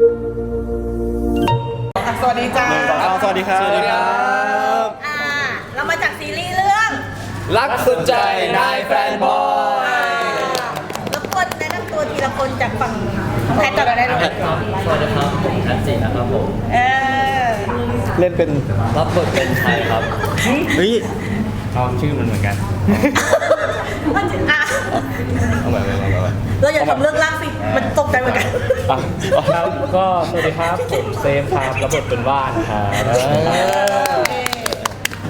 สวัสดีจ้าหนึ่งสองสามสวัสดีครับสวัสดีครับ อ่า เรามาจากซีรีส์เรื่องรักสุดใจนายแฟนบอยรบกวนแนะนำตัวทีละคนจากฝั่งของแพทย์ก่อนก็ได้เลยสวัสดีครับผมทัศจินะครับผมเออเล่นเป็นรับบทเป็นไทยครับเฮ้ยชอบชื่อมันเหมือนกัน อะเอาใหม่เอาใหม่เอาใหม่เราอย่าทำเรื่องล่างสิมันตกใจเหมือนกัน อะครับก็สวัสดีครับผมเซฟครับรับบทเป็นว่านครับ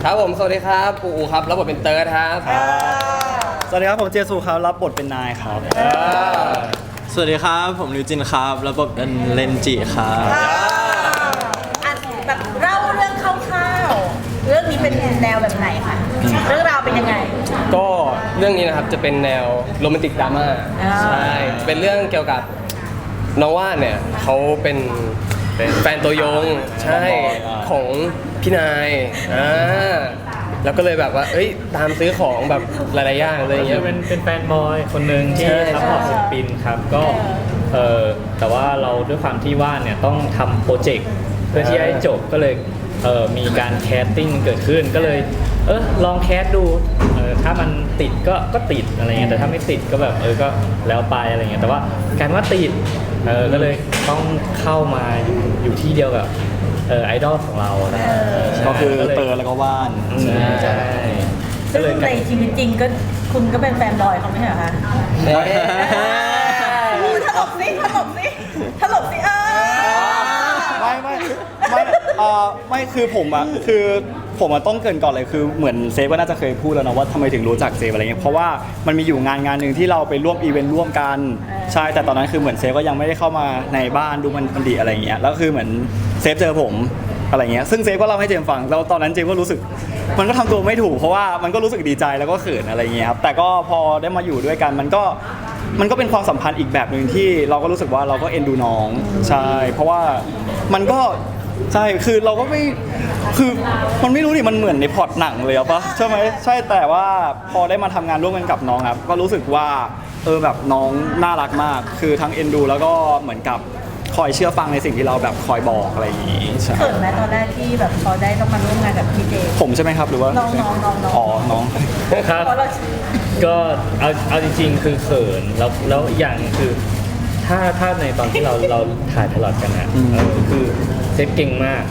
ครับผม สวัสดีครับปูอูครับ รับบทเป็นเติร์ดครับสวัสดีครับ ผมเจสูครับรับบทเป็นนายครับ สวัสดีครับผมลิวจินครับระบบเป็นเลนจิครับอะแบบเล่าเรื่องคร่าวๆเรื่องนี้เป็นแนวแบบไหนคะ เรื่องราวเป็นยังไง ก็เรื่องนี้นะครับจะเป็นแนวโรแมนติกดราม่าอ่า ใช่เป็นเรื่องเกี่ยวกับน้องว่านเนี่ยเขาเป็นเป็นแฟนตัวยงใช่ของพี่นายอ่าแล้วก็เลยแบบว่าเอ้ยตามซื้อของแบบหลายๆอย่างอะไรอย่างเงี้คืยอเป็นเป็นแฟนบอยคนหนึ่งที่ใช่ ซัพพอร์ตศิลปินครับก็เออแต่ว่าเราด้วยความที่ว่านเนี่ยต้องทำโปรเจกต์เพื่อที่จะให้จบก็เลย เออมีการแคสติ้งเกิดขึ้นก็เลย เออลองแคสดูเออถ้ามันติดก็ก็ติดอะไรเงี้ยแต่ถ้าไม่ติดก็แบบเออก็แล้วไปอะไรเงี้ยแต่ว่าการว่าติดเออก็เลยต้องเข้ามาอยู่อยู่ที่เดียวกับเออไอดอลของเรานะใช่ก็คือลยเตอร์แล้วก็ว่านอืมใช่ก็ซึ่งเลยในชีวิตจริงก็คุณก็เป็นแฟนบอยเขาไม่ใช่เหรอคะอู้ถลกสิถลกสิถลกสิเออไม่ไม่ ไม่เอ่อไม่คือผมอะคือผมอะต้องเกรินก่อนเลยคือเหมือนเซฟก็น่าจะเคยพูดแล้วนะว่าทำไมถึงรู้จักเซฟอะไรเงี้ยเพราะว่ามันมีอยู่งานงานหนึ่งที่เราไปร่วมอีเวนต์ร่วมกันใช่แต่ตอนนั้นคือเหมือนเซฟก็ยังไม่ได้เข้ามาในบ้านดูมันมันดีอะไรเงี้ยแล้วคือเหมือนเซฟเจอผมอะไรเงี้ยซึ่งเซฟก็เล่าให้เจมส์ฟังแล้วตอนนั้นเจมส์ก็รู้สึก มันก็ทำตัวไม่ถูกเพราะว่ามันก็รู้สึกดีใจแล้วก็เขินอะไรเงี้ยครับแต่ก็พอได้มาอยู่ด้วยกันมันก็มันก็เป็นความสัมพันธ์อีกแบบหนึ่งที่เราก็รู้สึกว่าเราก็เอ็นดูน้องใช่เพราะว่ามันก็ ใช่คือเราก็ไม่คือมันไม่รู้ดิมันเหมือนในพล็อตหนังเลยอะปะใช่ไหมใช่แต่ว่าพอได้มาทำงานร่วมกันกับน้องครับก็รู้สึกว่าเออแบบน้องน่ารักมาก คือทั้งเอ็นดู แล้วก็เหมือนกับคอยเชื่อฟังในสิ่งที่เราแบบคอยบอกอะไรอย่างงี้ใช่เขินไหมตอนแรกที่แบบพอได้ต้องมาร่วมงานกับพี่เจ ผมใช่ไหมครับหรือว่าน้องน้องน้องน้อง อ๋อน้อง ครับ เพราะเราก็เอาเอาจริงๆ คือเขินแล้วแล้วอีกอย่างคือ ถ้าถ้าในตอนที่เราเราถ่ายพลอตกันนะอืมเออคือเซฟเก่งมาก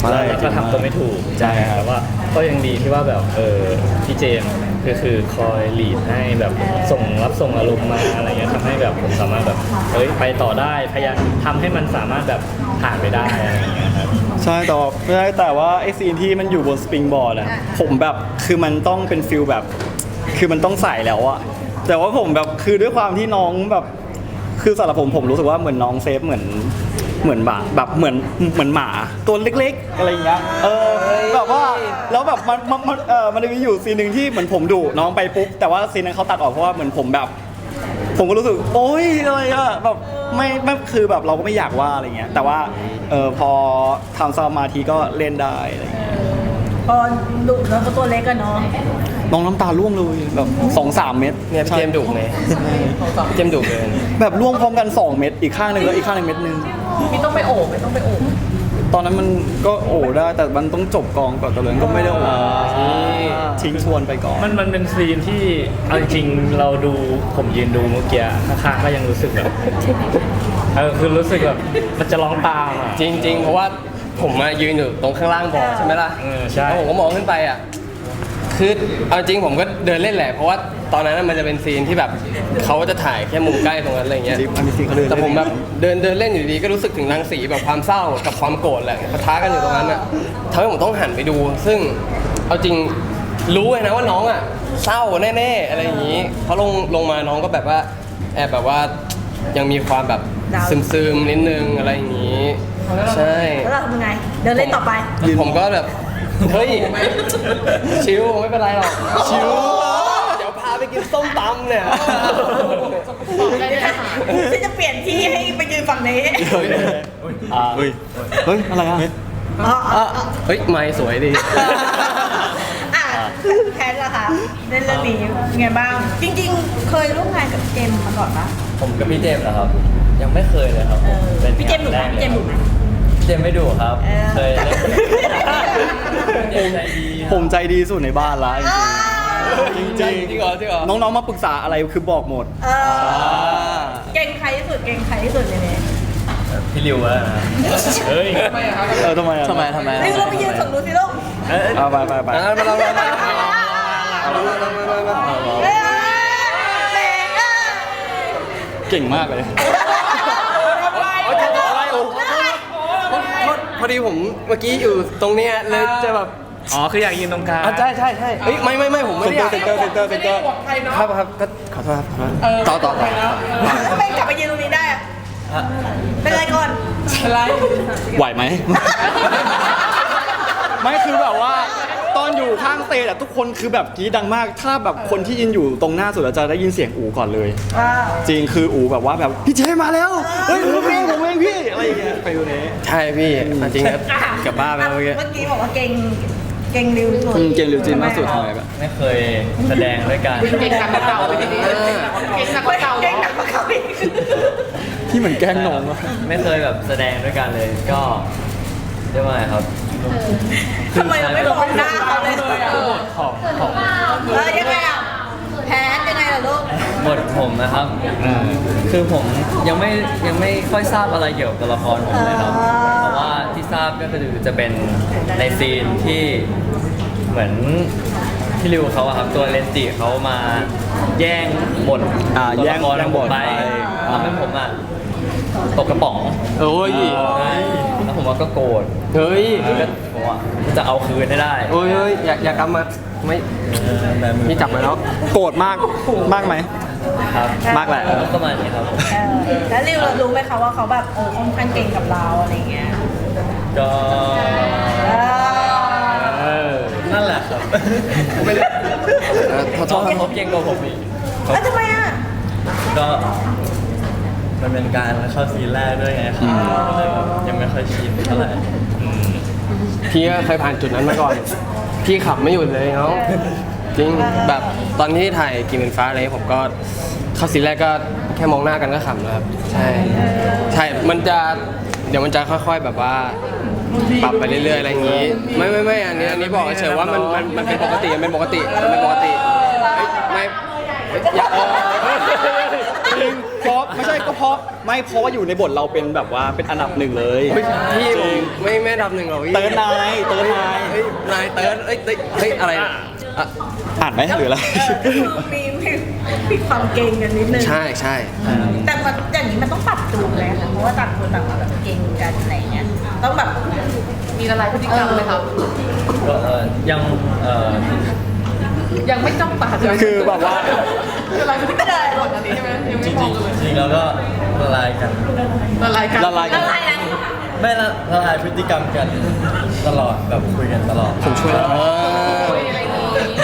ใช่แล้วก็ทำตัวไม่ถูกใช่ครับ แต่ว่าก็ยังดีที่ว่าแบบเออพี่เจมส์ก็คือคอยหลีดให้แบบส่งรับส่งอารมณ์มาอะไรเงี้ยทำให้แบบผมสามารถแบบเฮ้ยไปต่อได้พยายามทำให้มันสามารถแบบผ่านไปได้อะไรอย่างเงี้ยครับ ใช่แต่ว่าไม่ใช่แต่ว่าไอซีนที่มันอยู่บนสปริงบอร์ดอะผมแบบคือมันต้องเป็นฟิลแบบ คือมันต้องใส่แล้วอะแต่ว่าผมแบบคือด้วยความที่น้องแบบ คือสำหรับผมผมรู้สึกว่าเหมือนน้องเซฟเหมือนเหมือนหมาแบบเหมือนเหมือนหมาตัวเล็กๆ อะไรอย่างเงี้ยเออแบบว่าแล้วแบบมันมันมันเออมันจะมีอยู่ซีนหนึ่งที่เหมือนผมดุน้องไปปุ๊บแต่ว่าซีนนั้นเขาตัดออกเพราะว่าเหมือนผมแบบ ผมก็รู้สึกโอ๊ยอะไรอะแบบไม่ไม่คือแบบเราก็ไม่อยากว่าอะไรเงี้ยแต่ว่าเออพอทำสมาธิก็เล่นได้อะไรเงี้ย พอดุแล้วก็ตัวเล็กกันเนาะน้องน้ำตาร่วงเลยแบบสองสามเม็ดเนี่ยพี่เจมส์ดุไงพี่เจมส์ดุเกินแบบร่วงพร้อมกัน2เม็ดอีกข้างหนึ่งแล้วอีกข้างหนึ่งเม็ดหนึ่งมีต้องไปโอบไม่ต้องไปโอบตอนนั้นมันก็โอ้ได้แต่มันต้องจบกองก่อนตะเลยก็ไม่ได้โอ้ทิ้งชวนไปก่อนมันมันเป็นซีนที่เอาจริงๆเราดูผมยืนดูเมื่อกี้ข้างๆก็ยังรู้สึกแบบเออคือรู้สึกแบบมันจะร้องตามอะจริง ๆ เพราะว่า ผมมายืนอยู่ตรงข้างล่างบอใช่ไหมล่ะเออใช่ แล้วผมก็มองขึ้นไปอะ คือเอาจริงผมก็เดินเล่นแหละ เพราะว่าตอนนั้นมันจะเป็นซีนที่แบบเขาจะถ่ายแค่มุมใกล้ตรงนั้นอะไรเงี้ยจริงอันนี้ซีนเขาเดินเล่นแต่ผมแบบเดินเดินเล่นอยู่ดีๆก็รู้สึกถึงรังสีแบบความเศร้ากับความโกรธแหละปะทะกันอยู่ตรงนั้นอะทำให้ผมต้องหันไปดู ซึ่งเอาจริงรู้เลยนะว่าน้องอะเศร้าแน่ๆอะไรอย่างนี้เพราะลงลงมาน้องก็แบบว่าแอบแบบว่ายังมีความแบบซึมๆนิดนึงอะไรอย่างนี้ ใช่แล้วเราทำยังไง เดินเล่นต่อไป ผมก็แบบ เฮ้ย ชิวไม่เป็นไรหรอก ชิวเดี๋ยวพาไปกินส้มตำเนี่ยฉันจะเปลี่ยนที่ให้ไปยืนฝั่งนี้อ่าเฮ้ย เฮ้ย อะไรอะอ๋ออ๋ออ๋อเฮ้ย ไม่สวยดี อะแพทล่ะคะเล่นเรื่องนี้ไงบ้าง จริง ๆ เคยร่วมงานกับเจมส์มาก่อนปะผมกับพี่เจมส์นะครับ ยังไม่เคยเลยครับเออป็นพี่เจมส์ดุไหมงานแรกพี่ เจมส์มไม่ดุครับเออเคยเล่นเจมใจดีผมใจดีสุดในบ้านละจริงๆจริงจริงเหรอจริงเหรอๆน้องๆมาปรึกษาอะไรคือบอกหมด เออเก่งใครที่สุดเก่งใครที่สุดในนี้พี่ริวแล้วนะเฮ้ยเออทำไมอะทำไมทำไม นี่เราไปยืนฝั่งนู้นสิลูกเอ้ยเอาไปไปไปอะมาลองมาลองมาลอง เอ้ยเก่งอะเก่งมากเลย พอดีผมเมื่อกี้อยู่ตรงเนี้ยเลยจะแบบอ๋อคืออยากยืนตรงกลางอะใช่ใช่ใช่เฮ้ยไม่ไม่ไม่ผมไม่เซ็นได้เตออร์ยากเซ็นเตอร์เซ็นเตอร์เซ็นเตอร์ห่วงใครเนาะครับครับก็ขอโทษครับขอโทษต่อต่อต่อทำไมกลับไปยืนตรงนี้ได้อะเป็นไรก่อนอะไร ไหวไหม ไม่คือแบบว่าต อนอยู่ข้างสเตจอะทุกคนคือแบบกรี๊ดดังมาก ถ้าแบบคนที่ยินอยู่ตรงหน้าสุดอะจะได้ยินเสียงอูก่อนเลยจริงคืออูแบบว่าแบบพี่เจมาแล้วเฮ้ยผมเองผมเองพี่อะไรอย่างเงี้ยไปดูนี้ใช่พี่อะจริงครับกลับบ้านไปเมื่อกี้เมื่อกี้บอกว่าเก่งเก่งริวสุดอืมเก่งริวจินมากสุดทำไมแบบไม่เคยแสดงด้วยกันเก่งหนักกว่าเก่าเลยทีนี้เก่งหนักกว่าเก่าเก่งหนักกว่าเขาอีกพี่เหมือนแกล้งน้องอะไม่เคยแบบแสดงด้วยกันเลยก็เรียกว่าไงครับ ทำไมเราไม่มองหน้าเขาเลยของของเออยังไงอะแพ้ยังไงล่ะลูกบทผมนะครับ คือผมยังไม่ยังไม่ค่อยทราบอะไรเกี่ยวกับตัวละครผมเลยครับอ่าเพราะว่าที่ทราบก็คือจะเป็นในซีนที่เหมือนพี่ริวเขาอะครับตัวเลนจิเขามาแย่งบทอ่าตัวแย่ละงครแย่งบทไปไป ทำให้ผมอะตกกระป๋อง โอ้ย ใช่แล้ วผมว่าก็โกรธเฮ้ยก็ผมว่าจะเอาคืนให้ได้โอ้ยเฮ้ยอยากอยากกลับมาไม่นี่จับมาแล้ว โกรธมากมากไหมครับมากแหละประมาณนี้ครับเออแล้วริวเรารู้ไหมคะว่าเขาแบบเออค่อนข้างเก่งกับเราอะไรเงี้ยก็เออนั่นแหละครับขอโทษครับเขาเก่งกว่าผมอีกเอ้ยทำไมอะก็ มันเป็นการเข้าซีนแรกด้วยไงครับก็เลยแบบยังไม่ค่อยชินเท่าไหร่พี่ก็เคยผ่านจุดนั้นมาก่อน พี่ขับไม่หยุดเลยเนาะจริงแบบตอนที่ถ่ายกินเป็นฟ้าอะไรผมก็เข้าซีนแรกก็แค่มองหน้ากันก็ขำแล้วครับ ใช่ ใช่ มันจะเดี๋ยวมันจะค่อยๆแบบว่าปรับไปเรื่อยๆอะไรอย่างนี้ ไม่ไม่ไม่อันนี้อันนี้บอกเฉยๆว่ามันมันมันเป็นปกติมันเป็นปกติมันเป็นปกติเฮ้ยไม่เฮ้ยอย่าเออจริงเพราะ ไม่ใช่ก็เพราะไม่เพราะว่าอยู่ในบทเราเป็นแบบว่าเป็นอันดับหนึ่งเลยเฮ้ยพี่ผมไม่ไม่ทำหนึ่งหรอกพี่เติร์นนายเติร์นนายเฮ้ยนายเติร์นเอ้ยเฮ้ยเฮ้ยอะไรอะอะอ่านไหมหรืออะไรมีมีมีความเก่งกันนิดนึง ใช่ใช่ แต่มันอย่างนี้มันต้องปรับจูนเลยค่ะ เพราะว่าต่างคนต่างแบบเก่งกันอะไรเงี้ย ต้องแบบมีละลายพฤติกรรมไหมครับ ก็เออยังเออยังไม่จ้องตาใช่ไหมคือแบบว่า ละลายพฤติกรรมหมดอันนี้ใช่ไหมยังจไม่ริงมองเลยๆจริงๆแล้วก็ละลายกัน ละลายกันละลายกันอะไรนะไม่ละละลายพฤติกรรมกันตลอดแบบคุยกันตลอดผมช่วยแล้วอ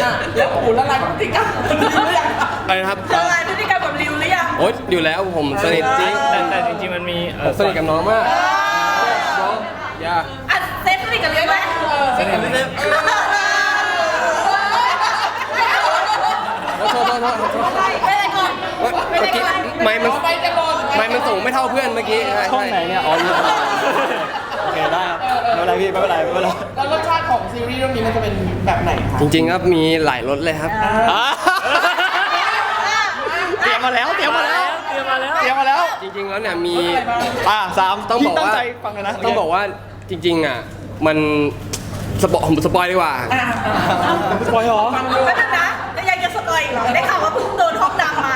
ะแล้วโอ้โหละลายพฤติกรรมหรือยังอะไรนะครับละลายพฤติกรรมกับริวหรือยังโอ๊ยอยู่แล้วผมสนิทจริงแต่แต่จริงๆมันมีเอผอมสนิทกับน้องมากน้องอย่าอะเซฟสนิทกับริวไหมสนิทไม่ได้โทษ โทษโทษโทษไม่ได้ก่อนเมื่อกี้ไม่มันไม่มันสูงไม่เท่าเพื่อนเมื่อกี้ใช่ช่องไหนเนี่ย อ๋ออยู่โอเคได้ครับไม่เป็นไรพี่ไม่เป็นไรไม่เป็นไรแล้วรสชาติของซีรีส์เรื่องนี้มันจะเป็นแบบไหนคะจริงๆครับมีหลายรสเลยครับอะเตรียมมาแล้วเตรียมมาแล้วเตรียมมาแล้วเตรียมมาแล้วจริงๆแล้วเนี่ยมีอะสามต้องบอกตั้งว่าใจฟังเลยนะต้องบอกว่าจริงๆอะมันสปอยผมสปอยดีกว่า สปอยเหรอไม่เป็นนะแล้วยังจะ อยอีกเหรอได้ข่าวว่าเพิ่งโดนห้องดำมา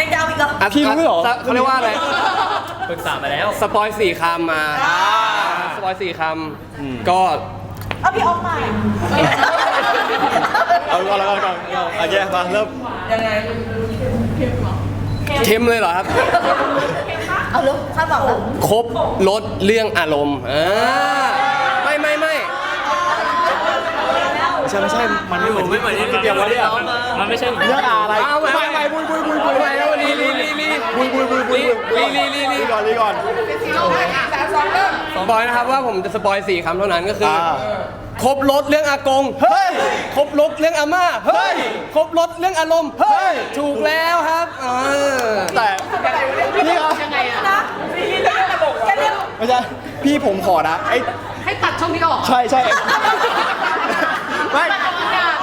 ยังจะเอาอีกเหรออะพี่รู้ด้วยเหรอ เขาเรียกว่าอะไร ปรึกษามาแล้ว สปอยสี่คำมาสปอยสี่คำ ก็เอาพี่ออกมาเอาก่อนแล้วก่อนก่อนโอเคมาเริ่มยังไงเข้มเลยเหรอครับ เอาลูกข้าบอกแล้ว ครบลดเรื่องอารมณ์อ่าไม่ไม่ไม่ ไม่ใช่ไม่ใช่ มันไม่เหมือนไม่เหมือนที่เตรียมไว้เนี่ยมันไม่ใช่เรื่องอะไรเอาใหม่ไม่ไม่บุยบุยบุยบุยไปแล้วลีลีลีลีบุยบุยบุยบุยบุยลีลีลีลีก่อนลีก่อนสปอยนะครับว่าผมจะสปอยสี่คำเท่านั้นก็คือออ่าครบลดเรื่องอากง เฮ้ย ครบลดเรื่องอาม่า เฮ้ย ครบลดเรื่องอารมณ์ เฮ้ย ถูกแล้วครับเออแต่นี่เหรอนะแค่เรียกไม่ใช่ พี่ผมขอนะไอ้ให้ตัดช่องนี้ออก ใช่ใช่ ไม่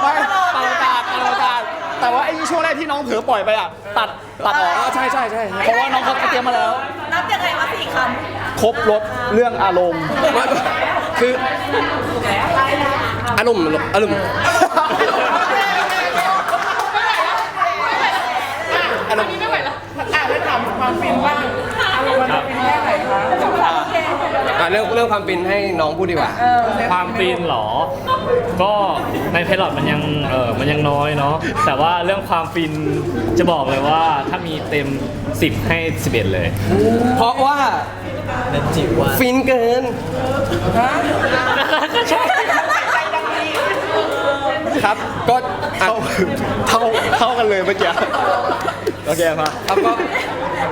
ไม่เป่าตาดเป่าตาดแต่ว่าไอ้ช่วงแรกที่น้องเผลอปล่อยไปอะ ตัดตัดออกอ๋อใช่ใช่ใช่เพราะว่าน้องเขาเตรียมมาแล้ว นับยังไงว่าสี่คครบรถเรื่องอารมณ์ไม่คืออารมณ์อารมณ์อันนี้ไม่ไหวแล้วอะไปถามความฟินบ้างมันจะฟินแค่ไหนคะ อะเรื่องเรื่องความฟินให้น้องพูดดีกว่าความฟินเหรอ ก็ในเพลอตมันยังเออมันยังน้อยเนาะ แต่ว่าเรื่องความฟินจะบอกเลยว่าถ้ามีเต็ม 10 ให้ 11 เลย เพราะว่าเล่นจิว่าฟินเกินครับก็อะเท่าเท่าเท่ากันเลยเมื่อกี้โอเคมาครับก็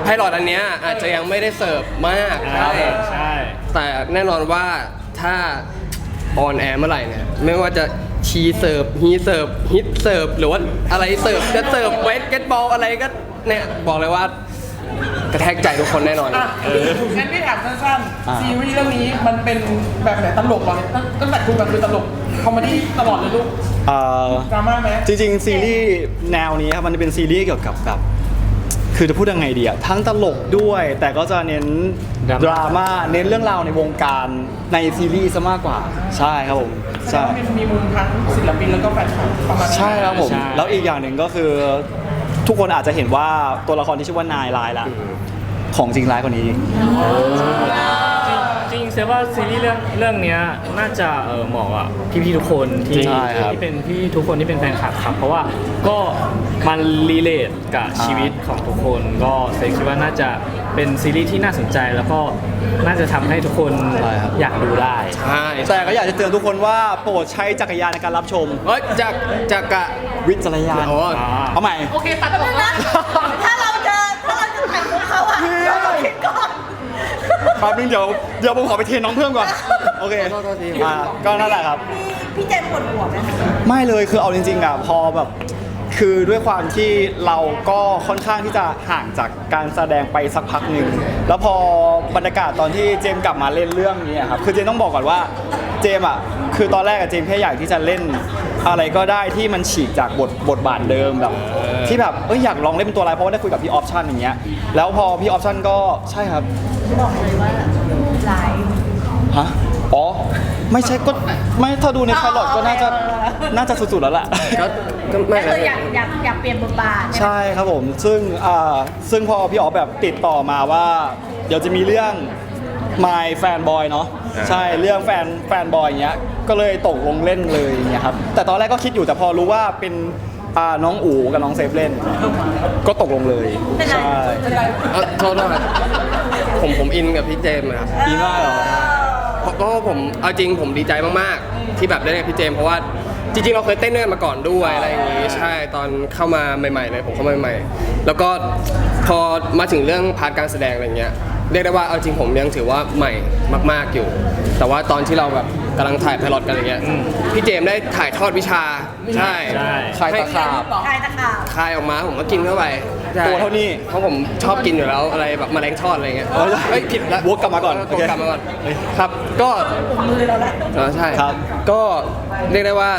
ไพลอตอันเนี้ยอาจจะยังไม่ได้เสิร์ฟมากใช่ใช่ใช่ แต่แน่นอนว่าถ้าออนแอร์เมื่อไหร่เนี่ยไม่ว่าจะชีเสิร์ฟฮีเสิร์ฟฮิตเสิร์ฟหรือว่าอะไรเสิร์ฟจะเสิร์ฟเวสเกตบอลอะไรก็เนี่ยบอกเลยว่ากระแทกใจทุกคนแน่นอน อะงั้นพี่ถามสั้นๆซีรีส์เรื่องนี้มันเป็นแบบไหนตลกเหรอตั้งตั้งแต่คุณแบบคือตลกคอมเมดี้ตลอดเลยลูกเอ่อ ดราม่าไหมจริงๆ ซีรีส์แนวนี้ครับมันเป็นซีรีส์เกี่ยวกับแบบ คือจะพูดยังไงดีอะทั้งตลกด้วย แต่ก็จะเน้นดราม่าเน้นเรื่องราวในวงการในซีรีส์ซะมากกว่า ใช่ครับผมใช่ใช่มีมีมุมทั้งศิลปินแล้วก็แฟนคลับประมาณนี้ใช่ครับผม ใช่ แล้วอีกอย่างหนึ่งก็คือ ทุกคนอาจจะเห็นว่าตัวละครที่ชื่อว่านายลายละ ของจริงร้ายกว่านี้จริงๆ เซว่าซีรีส์เรื่องเรื่องเนี้ยน่าจะเออเหมาะกับพี่ๆทุกคนที่ใช่ครับ ที่เป็นพี่ทุกคนที่เป็นแฟนคลับครับ เพราะว่าก็มันรีเลทกับชีวิตของทุกคน ก็เซคิดว่าน่าจะเป็นซีรีส์ที่น่าสนใจแล้วก็น่าจะทำให้ทุกคนใช่ครับ อยากดูได้ ใช่แต่ก็อยากจะเตือนทุกคนว่าโปรดใช้จักรยานในการรับชม เอ้ยจากจากกะวิจารณญาณอ๋อ เอาใหม่ โอเคตัดออกำแล้นะ แป๊บนึงเดี๋ยวเดี๋ยวผมขอไปเทรนน้องเพิ่มก่อน โอเคโทษโทษที อ่าก็นั่นแหละครับพี่พี่เจมส์ปวดหัวไหมคะไม่เลยคือเอาจริงๆอะพอแบบ คือด้วยความที่เราก็ค่อนข้างที่จะห่างจากการแสดงไปสักพักหนึ่งแล้วพอบรรยากาศตอนที่เจมส์กลับมาเล่นเรื่องนี้อะครับคือเจมส์ต้องบอกก่อนว่าเจมส์อะคือตอนแรกอะเจมส์แค่อยากที่จะเล่น อะไรก็ได้ที่มันฉีกจากบทบทบาทเดิมแบบ ที่แบบเอ้ยอยากลองเล่นเป็นตัวอะไรเพราะว่าได้คุยกับพี่ออปชั่นอย่างเงี้ยแล้วพอพี่ออปชั่นก็ใช่ครับ บอกเลยว่าไลฟ์ ฮะ อ๋อ ไม่ใช่ก็ไม่ถ้าดูในพายลอตก็น่าจะน่าจะสุดๆแล้วแหละก็ก็ไม่ก็คืออยากอยากอยากเปลี่ยนบทบาทใช่ไหมใช่ครับผม ซึ่งอ่าซึ่งพอพี่อ๋อฟแบบติดต่อมาว่า เดี๋ยวจะมีเรื่อง My Fan Boy เนาะใช่เรื่องแฟนแฟนบอยอย่างเงี้ย ก็เลยตกลงเล่นเลยอย่างเงี้ยครับ แต่ตอนแรกก็คิดอยู่แต่พอรู้ว่าเป็น อ่าน้องอู๋กับน้องเซฟเล่น ก็ตกลงเลยเป็นไร ใช่เอ้าโทษนะครับผมผมอินกับพี่เจมส์นะครับดีมากเหรอเพราะเพราะว่าผมเอาจริงผมดีใจมากๆ ที่แบบได้เล่นกับพี่เจมส์เพราะว่าจริงๆเราเคยเต้นด้วยกันมาก่อนด้วยอะไรอย่างงี้ใช่ตอนเข้ามาใหม่ๆเลยผมเข้ามาใหม่ๆแล้วก็พอมาถึงเรื่องพาร์ทการแสดงอะไรเงี้ยเรียกได้ว่าเอาจริงผมยังถือว่าใหม่มาก ๆอยู่ แต่ว่าตอนที่เราแบบ กำลังถ่ายไพลอตกันอะไรเงี้ยพี่เจมส์ได้ถ่ายทอดวิชาใช่ใช่ คลายตะขาบใช่ตะขาบคายออกมาผมก็กินเข้าไปใช่ ตัวเท่านี้เพราะผมชอบกินอยู่แล้วอะไรแบบแมลงทอดอะไรเงี้ยเออเฮ้ยผิดแล้ววกกลับมาก่อนวโอกเคกลับมาก่อนครับ ก็มือเราแล้วอ๋อใช่ครับ ก็เรียกได้ว่า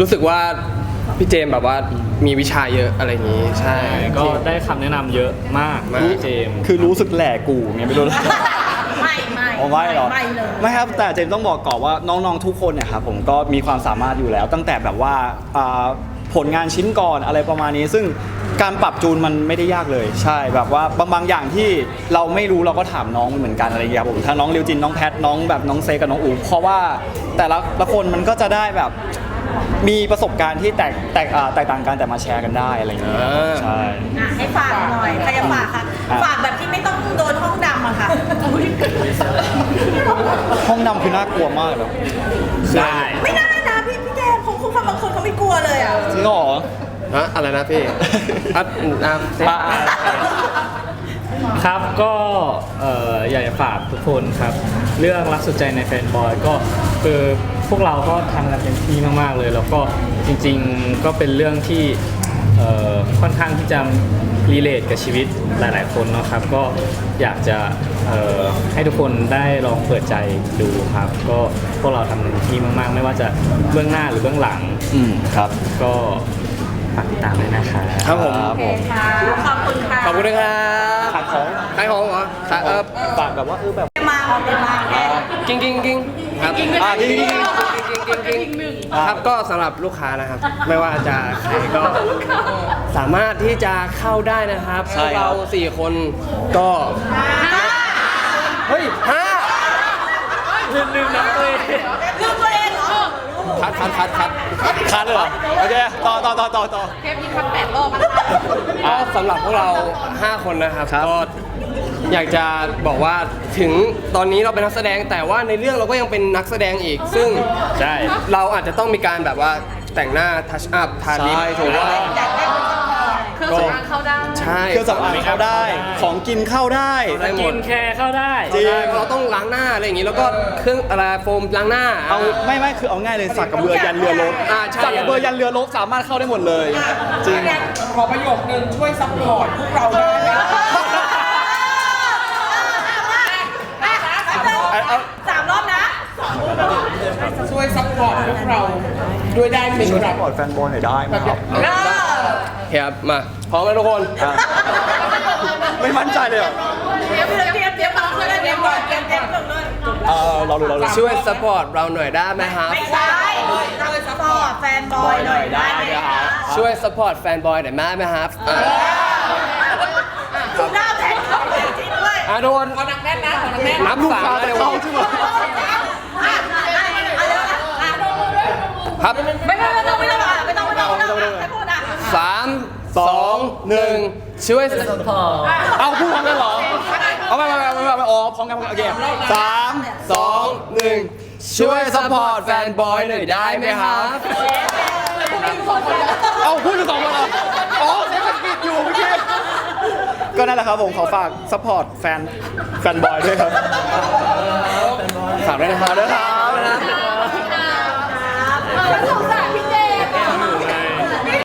รู้สึกว่าพี่เจมส์แบบว่ามีวิชาเยอะอะไรอย่างนี้ ใช่ ก็ได้คำแนะนำเยอะมากมาก พี่เจมส์ คือรู้สึกแหล่กูไงไม่รู้ ไม่ไม่อ๋อไม่เหรอ ไม่เลยไม่ครับ แต่เจมส์ต้องบอกก่อนว่าน้องๆทุกคนเนี่ยครับผมก็มีความสามารถอยู่แล้ว ตั้งแต่แบบว่าอ่าผลงานชิ้นก่อนอะไรประมาณนี้ ซึ่งการปรับจูนมันไม่ได้ยากเลย ใช่แบบว่าบางบางอย่างที่เราไม่รู้เราก็ถามน้องเหมือนกันอะไรอย่างเงี้ยครับผมทั้งน้องริวจินน้องแพทน้องแบบน้องเซกับน้องอูเพราะว่าแต่ละละคนมันก็จะได้แบบ มีประสบการณ์ที่แตกแตกอ่าแตกต่างกันแต่มาแชร์กันได้อะไรอย่างเงี้ยอ่าใช่ อะให้ฝากหน่อยใครจะฝากคะอะ ฝากแบบที่ไม่ต้องโดนห้องดำอะค่ะห้องดำคือน่ากลัวมากเลยใช่ไม่น่านะพี่พี่แจมคงคุณฟังบางคนเขาไม่กลัวเลยอะจริงเหรอ ฮะอะไรนะพี่อะอะเซฟอะอะครับก็เอ่ออยากจะฝากทุกคนครับ เรื่องรักสุดใจในแฟนบอยก็คือ พวกเราก็ทำกันเต็มที่มากๆเลย แล้วก็จริงๆก็เป็นเรื่องที่เอ่อค่อนข้างที่จะรีเลทกับชีวิตหลายๆ คนเนาะครับ ก็อยากจะเอ่อให้ทุกคนได้ลองเปิดใจดูครับ ก็พวกเราทำเต็มที่มากๆ ไม่ว่าจะเบื้องหน้าหรือเบื้องหลังอืมครับ ก็ฝากติดตามด้วยนะคะ ครับผมครับผมค่ะ ขอบคุณค่ะ ขอบคุณนะครับขายของขายของเหรอขายเออ ฝากแบบว่าเออแบบมาออ กเดมาแค่กิ้งกิ้งกิ้งครับอ่าจริงกิ้งกิ้งกิ้งครับก็สำหรับลูกค้านะครับ ไม่ว่าจะใครก็สามารถที่จะเข้าได้นะครับพวกเราสี่คนก็เฮ้ยห้าลืมลืมนะตัวเองลืมตัวเองเหรอคัดคัดคัดคัดคันเลยเหรอโอเคต่อต่อต่อต่อต่อก็สำหรับพวกเรา 5 คนนะครับครับก็ อยากจะบอกว่าถึงตอนนี้เราเป็นนักแสดงแต่ว่าในเรื่องเราก็ยังเป็นนักแสดงอีก ซึ่งใช่เราอาจจะต้องมีการแบบว่าแต่งหน้าทัชอัพทาลิปใช่ถูกต้อง เครื่องสำอางเข้าได้ ใช่เครื่องสำอางเข้าได้ ของกินเข้าได้ ได้หมกิด นแคร์เข้าได้ จริงใช่เราต้องล้างหน้าอะไรอย่างนี้แล้วก็เครื่องอะไรโฟมล้างหน้า เอาไม่ไม่คือเอาง่ายเลยสักกับเรือยันเรือลบอ่าใช่ สักกับเรือยันเรือลบสามารถเข้าได้หมดเลย จริง ขอประโยคนึงช่วยซัพพอร์ตพวกเราได้ไหม สามรอบนะ ช่วยซัพพอร์ตพวกเราด้วยได้ไหมช่วยคซัรัพบพอร์ตแฟนบอลหน่อยได้ไหมครับเออครับมาพร้อมไหมทุกคนไม่มั่นใจเลยเหรอเตรียมเตรียมเตรียมเตรียมก่อนเตรียมก่อนเตรียมเตรียมก่อนเลยเออเราดูเราดูช่วยสปอร์ตเราหน่อยได้ไหมครับ ไม่ใช่เราสปอร์ตแฟนบอยหน่อยได้ไหมคะช่วยสปอร์ตแฟนบอยหน่อยได้ไหมครับอะดูหน้าแฟนเขาจริงๆด้วยอะโดนขอหนักแน่นนะขอหนักแน่นนับลูกสามค้าเลจะยเข้าใช่ไหม ครับไม่ไม่ไม่ต้องไม่ต้องไม่ต้องไม่ต้องไม่ต้องให้พูดอะสามสองหนึ่งช่วยสปอร์ตเอาพูดพร้อมกันเหรอเอาไปไปไปไปไปอ๋อพร้อมกันโอเคสามสองหนึ่งช่วยสปอร์ตแฟนบอยหน่อยได้ไหมครับเอาพูดกันสองคนเหรออ๋อเสียงมันปิดอยู่เมื่อกี้ก็นั่นแหละครับผมขอฝากซัพพอร์ตแฟนแฟนบอยด้วยครับฝากด้วยนะครับด้วยครับ